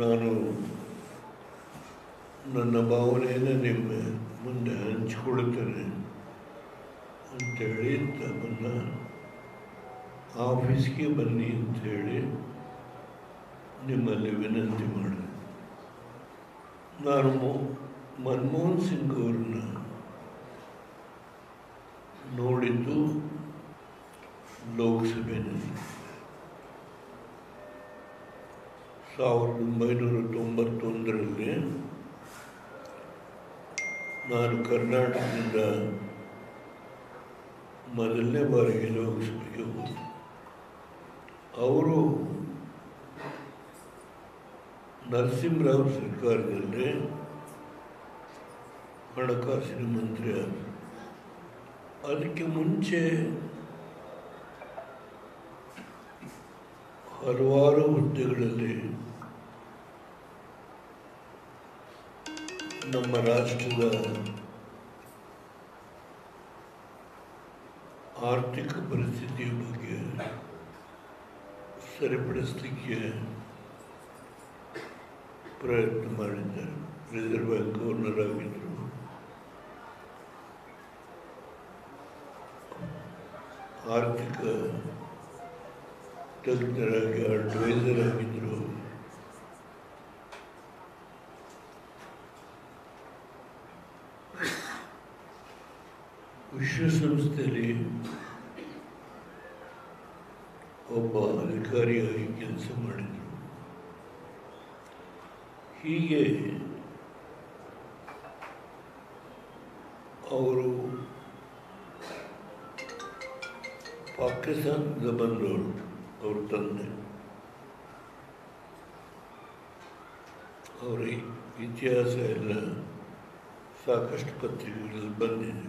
ನಾನು ನನ್ನ ಭಾವನೆಯನ್ನು ನಿಮ್ಮ ಮುಂದೆ ಹಂಚಿಕೊಳ್ಳುತ್ತೇನೆ ಅಂತೇಳಿ ತಮ್ಮನ್ನು ಆಫೀಸ್ಗೆ ಬನ್ನಿ ಅಂತೇಳಿ ನಿಮ್ಮಲ್ಲಿ ವಿನಂತಿ ಮಾಡಿದೆ ನಾನು ಮನಮೋಹನ್ ಸಿಂಗ್ ಅವ್ರನ್ನ ನೋಡಿದ್ದು ಲೋಕಸಭೆಯಲ್ಲಿ. ಸಾವಿರದ ಒಂಬೈನೂರ ತೊಂಬತ್ತೊಂದರಲ್ಲಿ ನಾನು ಕರ್ನಾಟಕದಿಂದ ಮೊದಲನೇ ಬಾರಿಗೆ ಲೋಕಸಭೆಗೆ ಹೋದೆ. ಅವರು ನರಸಿಂಹರಾವ್ ಸರ್ಕಾರದಲ್ಲಿ ಹಣಕಾಸಿನ ಮಂತ್ರಿ ಅದಕ್ಕೆ ಮುಂಚೆ ಹಲವಾರು ಹುದ್ದೆಗಳಲ್ಲಿ ನಮ್ಮ ರಾಷ್ಟ್ರದ ಆರ್ಥಿಕ ಪರಿಸ್ಥಿತಿಯ ಬಗ್ಗೆ ಸರಿಪಡಿಸಲಿಕ್ಕೆ ಪ್ರಯತ್ನ ಮಾಡಿದ್ದಾರೆ. ರಿಸರ್ವ್ ಬ್ಯಾಂಕ್ ಗವರ್ನರ್ ಆಗಿದ್ದರು ಆರ್ಥಿಕ ತಜ್ಞರಾಗಿ ಅಡ್ವೈಸರ್ ಆಗಿದ್ದರು ವಿಶ್ವಸಂಸ್ಥೆಯಲ್ಲಿ ಒಬ್ಬ ಅಧಿಕಾರಿಯಾಗಿ ಕೆಲಸ ಮಾಡಿದರು ಹೀಗೆ ಅವರು ಪಾಕಿಸ್ತಾನದ ಬಂದವರು ಅವ್ರ ತಂದೆ. ಅವರ ಇತಿಹಾಸ ಎಲ್ಲ ಸಾಕಷ್ಟು ಪತ್ರಿಕೆಗಳಲ್ಲಿ ಬಂದಿದೆ.